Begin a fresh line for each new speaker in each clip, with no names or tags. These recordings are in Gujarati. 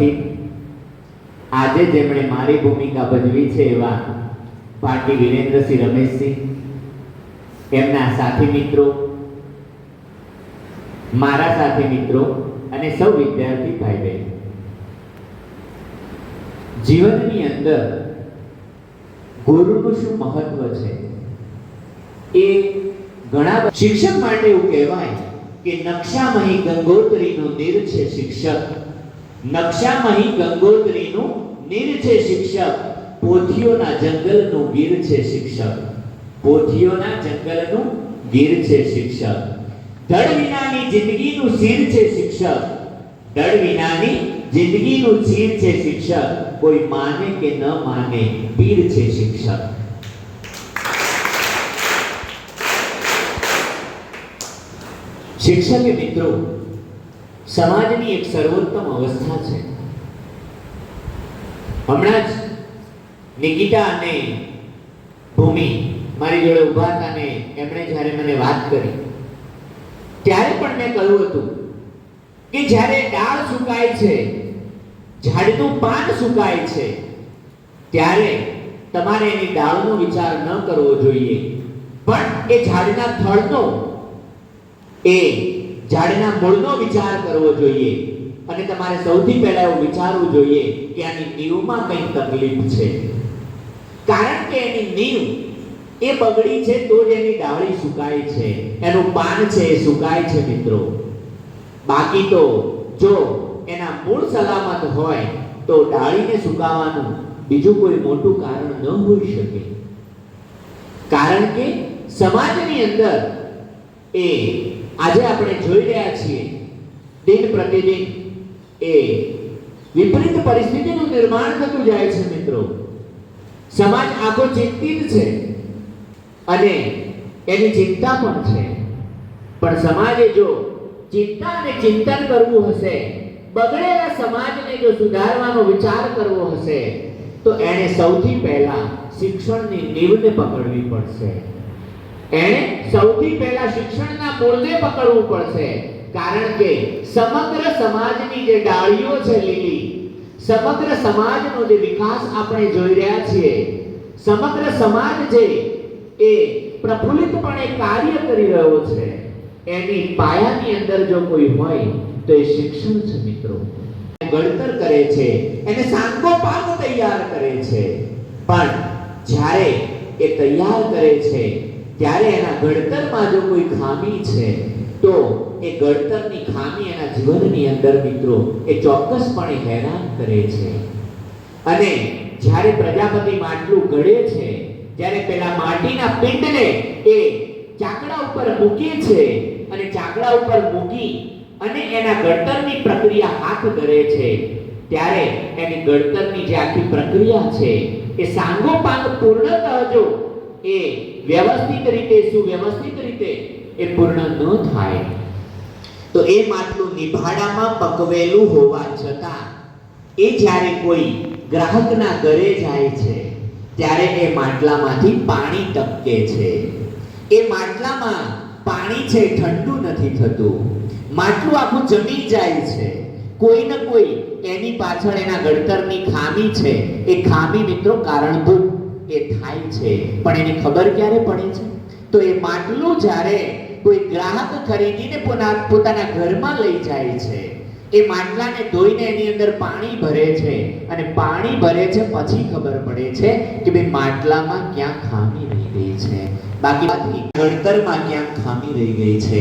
ઉપસ્થિત આજે જેમણે મારી ભૂમિકા ભજવી છે એવા પાટી વિરેન્દ્રસિંહ રમેશસિંહ, એમના સાથી મિત્રો, મારા સાથી મિત્રો અને સૌ વિદ્યાર્થી ભાઈ બહેન જીવનની અંદર ગુરુનું શું મહત્વ છે? એ ઘણા શિક્ષક માટે એવું કહેવાય કે નકશામહી ગંગોત્રીનો નીર છે શિક્ષક. નકશામહી ગંગોત્રીનું નીર છે શિક્ષક, પોથીઓના જંગલનું ગીર છે શિક્ષક. પોથીઓના જંગલનું ગીર છે શિક્ષક. ધડ વિનાની જિંદગીનું શીર છે શિક્ષક. ધડ વિનાની જિંદગીનું શીર છે શિક્ષક. કોઈ માને કે ન માને પીર છે શિક્ષક. શિક્ષક મિત્રો સમાજની એક સર્વોત્તમ અવસ્થા છે. હમણાં જ નિકિતા અને ભૂમિ મારી જોડે ઊભા હતા ને એમણે જ્યારે મને વાત કરી, ત્યારે પણ મેં કહ્યું હતું કે જ્યારે ડાળ સુકાય છે, ઝાડનું પાન સુકાય છે, ત્યારે તમારે એની ડાળનો વિચાર ન કરવો જોઈએ. પણ એ ઝાડના થળનો એ ઝાડના મૂળનો વિચાર કરવો જોઈએ. અને તમારે સૌથી પહેલા એવું વિચારવું જોઈએ કે આની નીવમાં કંઈ તકલીફ છે. કારણ કે એની નીવ એ બગડી છે તો જ એની ડાળી સુકાય છે. એનું પાન છે એ સુકાય છે મિત્રો. બાકી તો જો એના મૂળ સલામત હોય તો ડાળીને સુકાવાનું બીજું કોઈ મોટું કારણ ન હોઈ શકે. કારણ કે સમાજની અંદર એ. આજે આપણે જોઈ રહ્યા છીએ દિન પ્રતિદિન એ. વિપરીત પરિસ્થિતિનું નિર્માણ થતું જાય છે મિત્રો. સમાજ આખો ચિંતિત છે અને એની ચિંતા પણ છે. પણ સમાજે જો ચિંતા અને ચિંતન કરવું હશે, બગડેલા સમાજને જો સુધારવાનો વિચાર કરવો હશે, તો એણે સૌથી પહેલા શિક્ષણની નીવને પકડવી પડશે. એણે સૌથી પહેલા શિક્ષણના મૂળને પકડવું પડશે. કારણ કે સમગ્ર સમાજની જે ડાળીઓ છે લીલી, સમગ્ર સમાજનો જે વિકાસ આપણે જોઈ રહ્યા છીએ, સમગ્ર સમાજ જે એ પ્રફુલ્લિતપણે કાર્ય કરી રહ્યો છે, એની પાયાની અંદર જો કોઈ હોય, તો એ શિક્ષણ છે મિત્રો. ગણતર કરે છે, એને સાંકો પાક તૈયાર કરે છે. પણ જ્યારે એ તૈયાર કરે છે ત્યારે એના ઘડતરમાં જો કોઈ ખામી છે, તો એ ઘડતરની ખામી એના જીવનની અંદર મિત્રો, એ ચોક્કસપણે હેરાન કરે છે. અને જ્યારે પ્રજાપતિ માટલું ઘડે છે જ્યારે પેલા માટીના પિંડને એ ચાકડા ઉપર મૂકે છે અને ચાકડા ઉપર મૂકી અને એના ઘડતરની પ્રક્રિયા હાથ ધરે છે. ત્યારે એની ઘડતરની જે આખી પ્રક્રિયા છે, એ સાંગોપાંગ પૂર્ણતઃ જો એ વ્યવસ્થિત રીતે, સુવ્યવસ્થિત રીતે એ પૂર્ણ ન થાય. તો એ માટલું નિભાડામાં પકવેલું હોવા છતાં, એ જ્યારે કોઈ ગ્રાહકના ઘરે જાય છે, ત્યારે એ માટલામાંથી પાણી ટપકે છે. એ માટલામાં પાણી છે, ઠંડુ નથી થતું. માટલું આખું જમી જાય છે. કોઈ ને કોઈ એની પાછળ એના ગળતરની ખામી છે, એ ખામી મિત્રો કારણભૂત એ થાય છે, પણ એની ખબર ક્યારે પડે છે? તો એ માટલું જ્યારે કોઈ ગ્રાહક ખરીદીને પોતાના ઘરમાં લઈ જાય છે, એ માટલાને ધોઈને એની અંદર પાણી ભરે છે, અને પાણી ભરે છે પછી ખબર પડે છે કે ભાઈ માટલામાં ક્યાં ખામી રહી ગઈ છે. બાકી ગળતરમાં ક્યાં ખામી રહી ગઈ છે.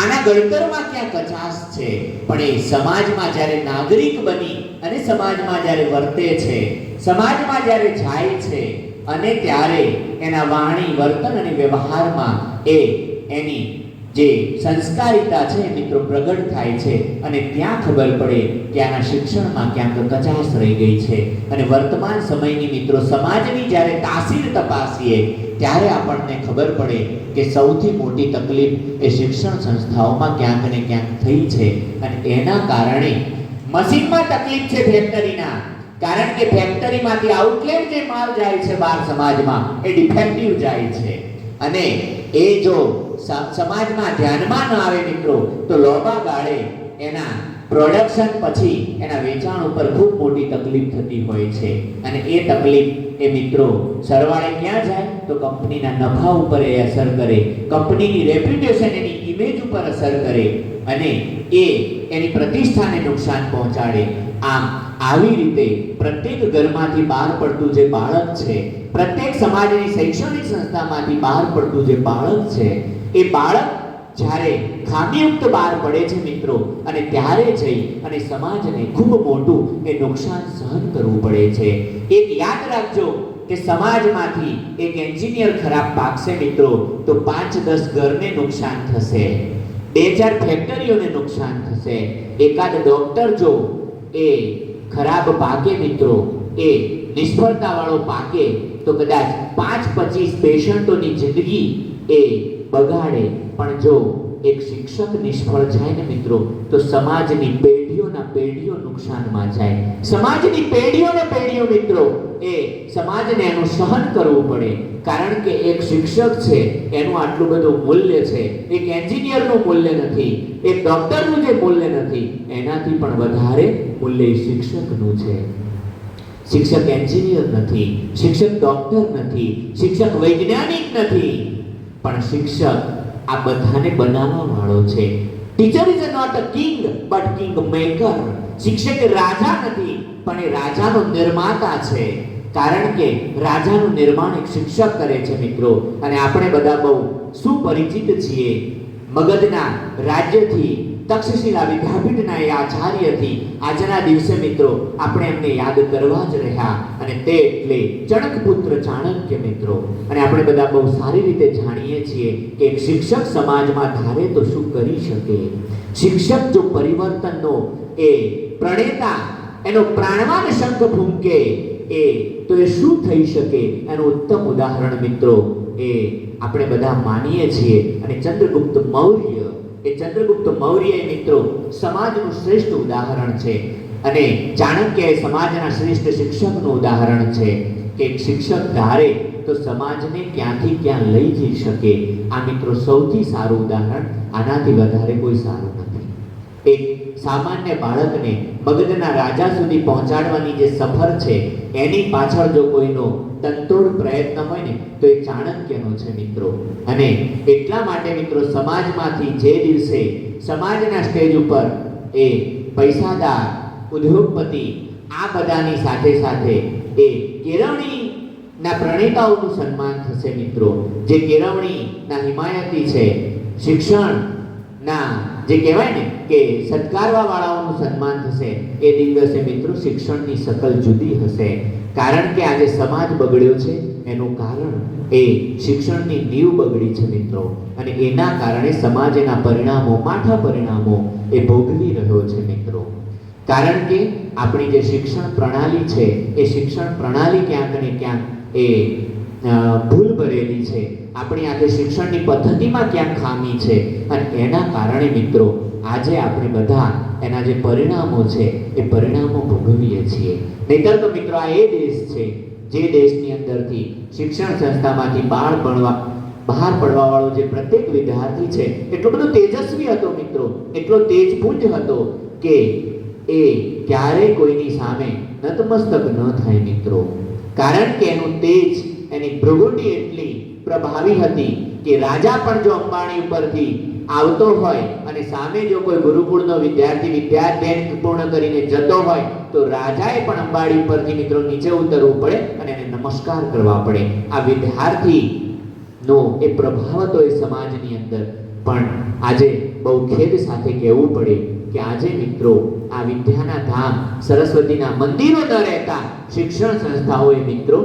આના ગળતરમાં ક્યાં કચાશ છે. પણ એ સમાજમાં જ્યારે નાગરિક બની અને સમાજમાં જ્યારે વર્તે છે, સમાજમાં જ્યારે જાય છે અને ત્યારે એના વાણી, વર્તન અને વ્યવહારમાં એ એની જે સંસ્કારિતા છે મિત્રો પ્રગટ થાય છે. અને ત્યાં ખબર પડે કે આના શિક્ષણમાં ક્યાંક કચાશ રહી ગઈ છે. અને વર્તમાન સમયની મિત્રો, સમાજની જ્યારે તાસીર તપાસીએ, ત્યારે આપણને ખબર પડે કે સૌથી મોટી તકલીફ એ શિક્ષણ સંસ્થાઓમાં ક્યાંક ને ક્યાંક થઈ છે. અને એના કારણે મશીનમાં તકલીફ છે ફેક્ટરીના કારણ કે ફેક્ટરીમાંથી આઉટલેટ જે માલ જાય છે બહાર સમાજમાં, એ ડિફેક્ટિવ જાય છે. અને એ જો સમાજમાં ધ્યાનમાં ન આવે મિત્રો, તો લોબા ગાળે એના પ્રોડક્શન પછી એના વેચાણ ઉપર ખૂબ મોટી તકલીફ થતી હોય છે. અને એ તકલીફ એ મિત્રો સરવાળે ક્યાં જાય? તો કંપનીના નફા ઉપર એ અસર કરે, કંપનીની રેપ્યુટેશન એની ઇમેજ ઉપર અસર કરે અને એ એની પ્રતિષ્ઠાને નુકસાન પહોંચાડે. આમ, આવી રીતે પ્રત્યેક ઘરમાંથી બહાર પડતું જે બાળક છે, પ્રત્યેક સમાજની શૈક્ષણિક સંસ્થામાંથી બહાર પડતું જે બાળક છે, એ બાળક જ્યારે ખામીયુક્ત બહાર પડે છે મિત્રો, અને ત્યારે જઈ અને સમાજને ખૂબ મોટું એ નુકસાન સહન કરવું પડે છે. એક યાદ રાખજો કે સમાજમાંથી એક એન્જિનિયર ખરાબ પાકશે મિત્રો, તો પાંચ દસ ઘરને નુકસાન થશે. બે ચાર ફેક્ટરીઓને નુકસાન થશે. એકાદ ડોક્ટર જો એ ખરાબ પાકે મિત્રો, એ નિષ્ફળતા વાળો પાકે, તો કદાચ પાંચ પચીસ પેશન્ટોની જિંદગી એ બગાડે. પણ જો એક શિક્ષક નિષ્ફળ જાય ને મિત્રો, તો સમાજની પેઢીઓના પેઢીઓ નુકસાનમાં જાય. સમાજની પેઢીઓને પેઢીઓ મિત્રો, એ સમાજને એનું સહન કરવું પડે. કારણ કે એક શિક્ષક છે, એનું આટલું બધું મૂલ્ય છે. એક એન્જિનિયરનું મૂલ્ય નથી, એક ડોક્ટરનું જે મૂલ્ય નથી, એનાથી પણ વધારે મૂલ્ય શિક્ષકનું છે. શિક્ષક એન્જિનિયર નથી, શિક્ષક ડોક્ટર નથી, શિક્ષક વૈજ્ઞાનિક નથી. પણ શિક્ષક આ બધાને બનાવવા વાળો છે. Teacher is not a king, but king maker. શિક્ષક રાજા નથી, પણ એ રાજાનો નિર્માતા છે. કારણ કે રાજાનું નિર્માણ એક શિક્ષક કરે છે, મિત્રો. અને આપણે બધા બહુ સુપરિચિત છીએ. મગધના રાજ્યથી તક્ષશિલા વિદ્યાપીઠના એ આચાર્યથી આજના દિવસે મિત્રો આપણે એમને યાદ કરવા જ રહ્યા અને તે એટલે ચણકપુત્ર ચાણક્ય મિત્રો. અને આપણે બધા બહુ સારી રીતે જાણીએ છીએ કે શિક્ષક સમાજમાં ધારે તો શું કરી શકે? શિક્ષક જો પરિવર્તનનો એ પ્રણેતા, એનો પ્રાણવાન શંખ ફૂંકે, એ તો એ શું થઈ શકે? એનું ઉત્તમ ઉદાહરણ મિત્રો એ આપણે બધા માનીએ છીએ. અને ચંદ્રગુપ્ત મૌર્ય એ ચંદ્રગુપ્ત મૌર્ય મિત્રો સમાજનું શ્રેષ્ઠ ઉદાહરણ છે. અને ચાણક્ય એ સમાજના શ્રેષ્ઠ શિક્ષકનું ઉદાહરણ છે કે શિક્ષક ધારે તો સમાજને ક્યાંથી ક્યાં લઈ જઈ શકે. આ મિત્રો સૌથી સારું ઉદાહરણ, આનાથી વધારે કોઈ સારું નથી. એક સામાન્ય બાળકને મગજના રાજા સુધી પહોંચાડવાની જે સફર છે, એની પાછળ જો કોઈનો તંતોડ પ્રયત્ન હોય ને, તો એ ચાણક્યનો છે મિત્રો. અને એટલા માટે મિત્રો સમાજમાંથી જે દિવસે સમાજના સ્ટેજ ઉપર એ પૈસાદાર, ઉદ્યોગપતિ, આ બધાની સાથે સાથે એ કેળવણીના પ્રણેતાઓનું સન્માન થશે મિત્રો. જે કેળવણીના હિમાયતી છે, શિક્ષણના જે કહેવાય ને કે સત્કારવા વાળાઓનું સન્માન થશે, એ દિવસે મિત્રો શિક્ષણની સકલ જુદી હશે. કારણ કે આજે સમાજ બગડ્યો છે, એનું કારણ એ શિક્ષણની નીવ બગડી છે મિત્રો. અને એના કારણે સમાજ એના પરિણામો, માઠા પરિણામો એ ભોગવી રહ્યો છે મિત્રો. કારણ કે આપણી જે શિક્ષણ પ્રણાલી છે, એ શિક્ષણ પ્રણાલી ક્યાંક ને ક્યાંક એ ભૂલ ભરેલી છે. આપણી આજે શિક્ષણની પદ્ધતિમાં ક્યાંક ખામી છે. અને એના કારણે મિત્રો આજે આપણે બધા એના જે પરિણામો છે, એ પરિણામો ભોગવીએ છીએ. નહીતર તો મિત્રો આ એ દેશ છે, જે દેશની અંદરથી શિક્ષણ સંસ્થામાંથી બહાર ભણવા બહાર પડવા વાળો જે પ્રત્યેક વિદ્યાર્થી છે, એટલો બધો તેજસ્વી હતો મિત્રો. એટલો તેજપુંજ હતો કે એ ક્યારેય કોઈની સામે નતમસ્તક ન થાય મિત્રો. કારણ કે એનું તેજ, એની ભૃગુટી એટલી પ્રભાવી હતી કે રાજા પણ જો અંબાણી ઉપરથી આવતો હોય અને સામે જો કોઈ ગુરુકુળનો વિદ્યાર્થી વિદ્યાધ્યાન પૂર્ણ કરીને જતો હોય, તો રાજાએ પણ અંબાડી ઉપરથી મિત્રો નીચે ઉતરવું પડે અને એને નમસ્કાર કરવા પડે. આ વિદ્યાર્થી નો એ પ્રભાવ હતો એ સમાજની અંદર. પણ આજે બહુ ખેદ સાથે કહેવું પડે કે આજે મિત્રો આ વિદ્યાના ધામ સરસ્વતીના મંદિરો ન રહેતા શિક્ષણ સંસ્થાઓએ મિત્રો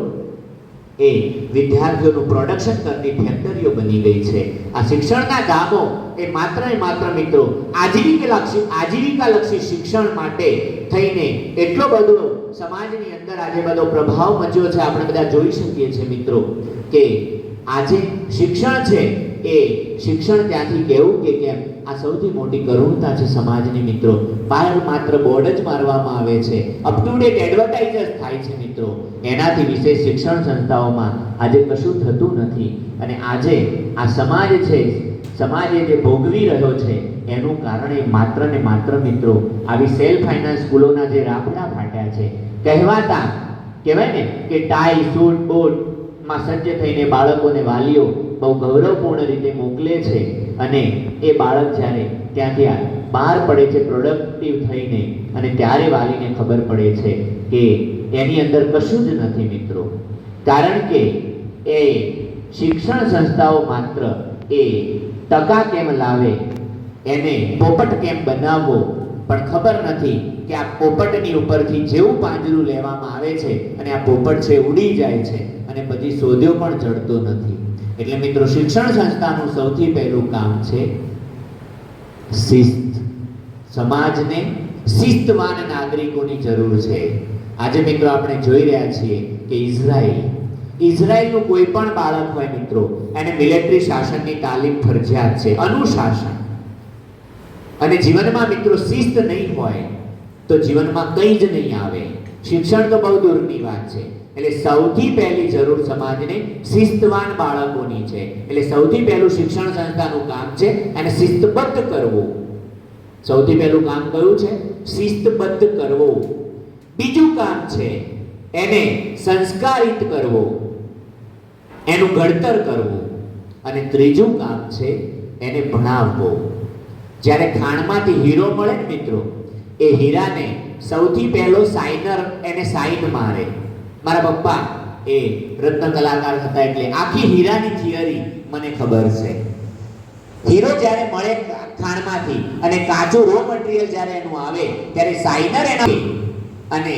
એ વિદ્યાર્થીઓનું પ્રોડક્શન કરતી ફેક્ટરીઓ બની ગઈ છે. આ શિક્ષણના ગામો એ માત્ર ને માત્ર મિત્રો આજીવિકાલક્ષી આજીવિકાલક્ષી શિક્ષણ માટે થઈને એટલો બધો સમાજની અંદર આજે બધો પ્રભાવ મચ્યો છે. આપણે બધા જોઈ શકીએ છીએ મિત્રો કે આજે શિક્ષણ છે એ શિક્ષણ ત્યાંથી કેવું કે કેમ આ સૌથી મોટી કરુણતા છે સમાજની મિત્રો. બહાર માત્ર બોર્ડ જ મારવામાં આવે છે. અપ ટુ ડેટ એડવર્ટાઇઝ થાય છે મિત્રો. એનાથી વિશેષ શિક્ષણ સંસ્થાઓમાં આજે કશું થતું નથી. અને આજે આ સમાજ છે, સમાજ જે ભોગવી રહ્યો છે, એનું કારણ એ માત્ર ને માત્ર મિત્રો, આવી સેલ્ફ ફાઇનાન્સ સ્કૂલોના જે રાફડા ફાટ્યા છે. કહેવાતા, કહેવાય ને કે ટાઈ, સૂટ, બૂટ, માં સજ્જ થઈને બાળકોને વાલીઓ બહુ ગૌરવપૂર્ણ રીતે મોકલે છે અને એ બાળક જ્યારે ત્યાંથી આ બહાર પડે છે પ્રોડક્ટિવ થઈને અને ત્યારે વાલીને ખબર પડે છે કે એની અંદર કશું જ નથી મિત્રો. કારણ કે એ શિક્ષણ સંસ્થાઓ માત્ર એ ટકા કેમ લાવે, એને પોપટ કેમ બનાવવો, પણ ખબર નથી કે આ પોપટની ઉપરથી જેવું પાંજરું લેવામાં આવે છે અને આ પોપટ છે, ઉડી જાય છે અને પછી શોધ્યો પણ ચડતો નથી. એટલે મિત્રો, શિક્ષણ સંસ્થાનું સૌથી પહેલું કામ છે શિસ્ત. સમાજને શિસ્તવાન નાગરિકોની જરૂર છે. આજે મિત્રો આપણે જોઈ રહ્યા છીએ કે ઇઝરાયલ, ઇઝરાયલનું કોઈ પણ બાળક હોય મિત્રો, એને મિલિટરી શાસનની તાલીમ ફરજિયાત છે, અનુશાસન. અને જીવનમાં મિત્રો શિસ્ત નહીં હોય, તો જીવનમાં કંઈ જ નહીં આવે. શિક્ષણ તો બહુ દૂરની વાત છે. એટલે સૌથી પહેલી જરૂર સમાજને શિસ્તવાન બાળકોની છે. એટલે સૌથી પહેલું શિક્ષણ સંસ્થાનું કામ છે એને શિસ્તબદ્ધ કરવું. સૌથી પહેલું કામ કયું છે? શિસ્તબદ્ધ કરવો. બીજું કામ છે એને સંસ્કારિત કરવો. એનું ઘડતર કરવું. અને ત્રીજું કામ છે એને ભણાવવો. જ્યારે ખાણમાંથી હીરો મળે ને મિત્રો, એ હીરાને સૌથી પહેલો સાઇનર એને સાઇન મારે. મારા પપ્પા, એ રત્ન કલાકાર હતા એટલે આખી હીરાની થિયરી મને ખબર છે. હીરો જ્યારે મળે ખાણમાંથી અને કાચું રો મટીરિયલ જ્યારે એનું આવે, ત્યારે સાઇનર એના અને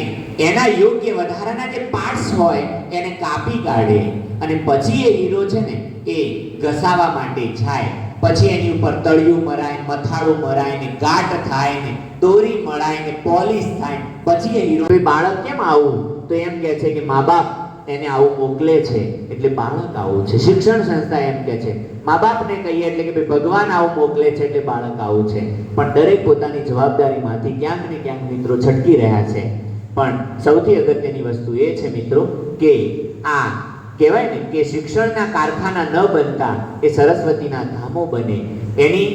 એના યોગ્ય વધારાના જે પાર્ટ્સ હોય, એને કાપી કાઢે. અને પછી એ હીરો છે ને, એ ઘસાવા માટે જાય. પછી એની ઉપર તળિયું મરાય મથાળું મરાય ને ગાંઠ થાય ને દોરી મળાય ને પોલિશ થાય. પછી એ હીરો બાળક કેમ આવું? તો એમ કે છે કે, મા બાપ, એને આવું મોકલે છે. એટલે બાળક આવું છે. શિક્ષણ સંસ્થા એમ કે છે. મા બાપને કહીએ એટલે કે, ભાઈ, ભગવાન આવું મોકલે છે એટલે બાળક આવું છે. પણ દરેક પોતાની જવાબદારીમાંથી ક્યાંક ને ક્યાંક મિત્રો છટકી રહ્યા છે. પણ સૌથી અગત્યની વસ્તુ એ છે, મિત્રો, કે આ કહેવાય ને કે શિક્ષણના કારખાના ન બનતા એ સરસ્વતીના ધામો બને. એની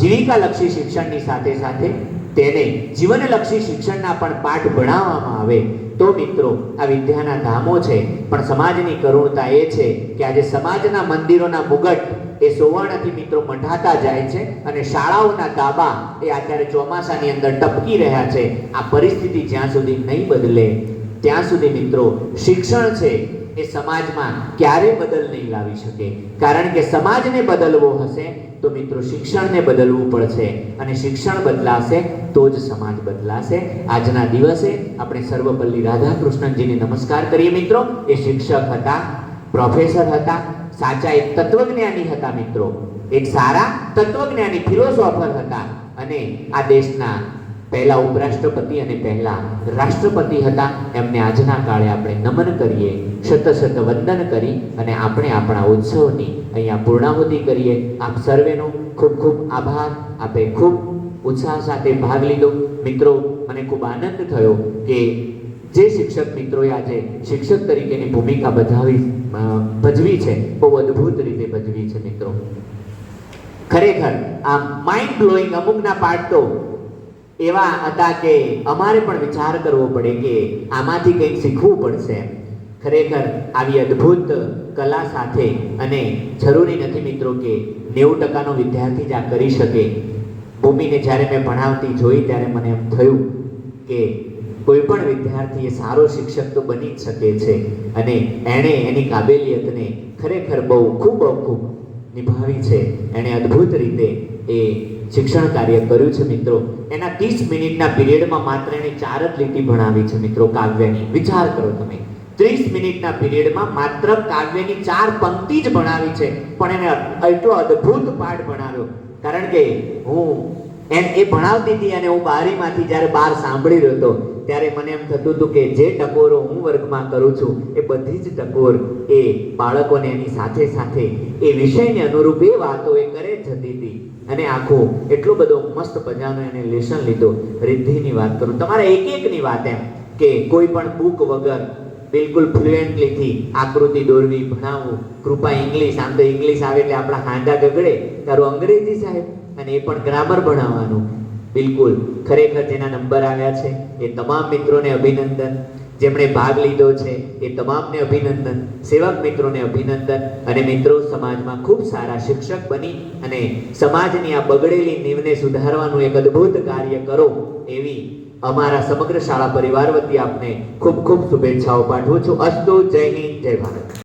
જીવિકાલક્ષી શિક્ષણની સાથે સાથે તેને જીવનલક્ષી શિક્ષણના પણ પાઠ ભણાવવામાં આવે. તો મિત્રો, આ વિદ્યાના ધામો છે, પણ સમાજની કરુણતા એ છે કે આજે સમાજના મંદિરોના મુગટ એ સુવર્ણથી મિત્રો મંઢાતા જાય છે અને શાળાઓના તાબા એ અત્યારે ચોમાસાની અંદર ટપકી રહ્યા છે. આ પરિસ્થિતિ જ્યાં સુધી નહીં બદલે, ત્યાં સુધી મિત્રો શિક્ષણ છે એ સમાજમાં ક્યારે બદલ નહીં લાવી શકે? કારણ કે સમાજને બદલવો હશે તો મિત્રો શિક્ષણને બદલવું પડશે અને શિક્ષણ બદલાશે તો જ સમાજ બદલાશે. આજના દિવસે આપણે સર્વપલ્લી રાધાકૃષ્ણનજીને નમસ્કાર કરીએ મિત્રો. એ શિક્ષક હતા, પ્રોફેસર હતા, સાચા એક તત્વજ્ઞાની હતા મિત્રો. એક સારા તત્વજ્ઞાની ફિલોસોફર હતા અને આ દેશના પહેલા ઉપરાષ્ટ્રપતિ અને પહેલા રાષ્ટ્રપતિ હતા. એમને આજના કાળે આપણે નમન કરીએ, શત શત વંદન કરી અને આપણે આપણા ઉત્સવની અહીંયા પૂર્ણાહુતિ કરીએ. આપ સર્વેનો ખૂબ ખૂબ આભાર. આપે ખૂબ ઉત્સાહ સાથે ભાગ લીધો. મિત્રો, મને ખૂબ આનંદ થયો કે જે શિક્ષક મિત્રોએ આજે શિક્ષક તરીકેની ભૂમિકા બજાવી ભજવી છે, બહુ અદ્ભુત રીતે ભજવી છે મિત્રો. ખરેખર આ માઇન્ડ બ્લોઈંગ અમુકના પાર્ટ તો એવા હતા કે અમારે પણ વિચાર કરવો પડે કે આમાંથી કંઈક શીખવું પડશે. ખરેખર આવી અદ્ભુત કલા સાથે અને જરૂરી નથી મિત્રો કે નેવું ટકાનો વિદ્યાર્થી જ આ કરી શકે. ભૂમિને જ્યારે મેં ભણાવતી જોઈ ત્યારે મને એમ થયું કે કોઈ પણ વિદ્યાર્થી એ સારો શિક્ષક તો બની જ શકે છે અને એણે એની કાબેલિયતને ખરેખર બહુ ખૂબ ખૂબ નિભાવી છે. એણે અદ્ભુત રીતે એ શિક્ષણ કાર્ય કર્યું છે મિત્રો. એના ત્રીસ મિનિટના પિરિયડમાં માત્ર એને ચાર જ લીટી ભણાવી છે મિત્રો કાવ્યની વિચાર કરો તમે. ત્રીસ મિનિટના પિરિયડમાં માત્ર કાવ્યની ચાર પંક્તિ જ ભણાવી છે, પણ એને એટલો અદ્ભુત પાઠ ભણાવ્યો. કારણ કે હું એમ એ ભણાવતી હતી અને હું બારીમાંથી જ્યારે બહાર સાંભળી રહ્યો હતો, ત્યારે મને એમ થતું હતું કે જે ટકોરો હું વર્ગમાં કરું છું, એ બધી જ ટકોર એ બાળકોને એની સાથે સાથે એ વિષયને અનુરૂપ એ વાતો એ કરે જતી હતી. અને આખો એટલો બધો મસ્ત મજાનો એને લેસન લીધો. રિદ્ધિની વાત કરું. તમારા એક એકની વાત એમ કે કોઈ પણ બુક વગર બિલકુલ ફ્લુએન્ટલીથી આકૃતિ દોરવી, ભણાવવું, કૃપા ઇંગ્લિશ આમ તો ઇંગ્લિશ આવે એટલે આપણા હાંડા ગગડે. તારું અંગ્રેજી સાહેબ અને એ પણ ગ્રામર ભણાવવાનું. બિલકુલ ખરેખર જેના નંબર આવ્યા છે. એ તમામ મિત્રોને અભિનંદન. જેમણે ભાગ લીધો છે, એ તમામને અભિનંદન, સેવક મિત્રોને અભિનંદન અને મિત્રો, સમાજમાં ખૂબ સારા શિક્ષક બની અને સમાજની આ બગડેલી નીવને સુધારવાનું એક અદ્ભુત કાર્ય કરો એવી અમારા સમગ્ર શાળા પરિવાર વતી આપને ખૂબ ખૂબ શુભેચ્છાઓ પાઠવું છું. અસ્તુ, જય હિન્દ, જય ભારત.